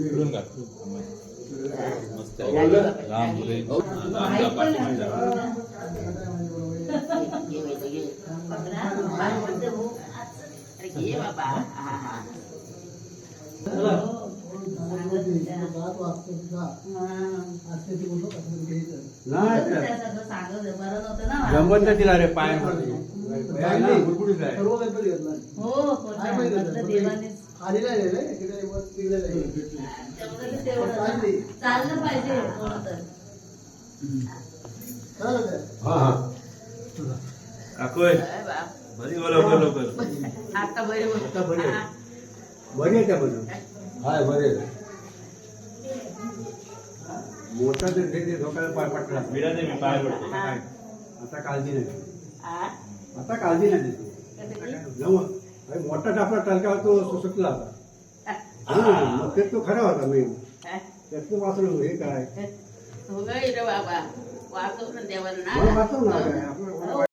इकडून घाल. मस्त. राम पुरे रामच्या पाठीमागे जा. जमत नाही तिला रे पाय गुडगुडीत आहे हो पोटा देवाने चाललं पाहिजे कोण तर हा हा. काकूय बरी बोला लवकर. आता बरे आता बरे आहे. बरी आहे बरं? हाय बरे आहे. मोठा तर ते धोक्याला पाय पटला विडा दे मी पाय पडतो आता काय? आता काळजी नाही. आता काळजी नाही. नव अरे मोठा टापला टलका तो सुसकला होता. हा. मग ते तो खरा होता मेन त्यातलं वाचलं हे काय? हो रे बाबा. वाचव ना देवांना मला वाचव ना. काय आपलं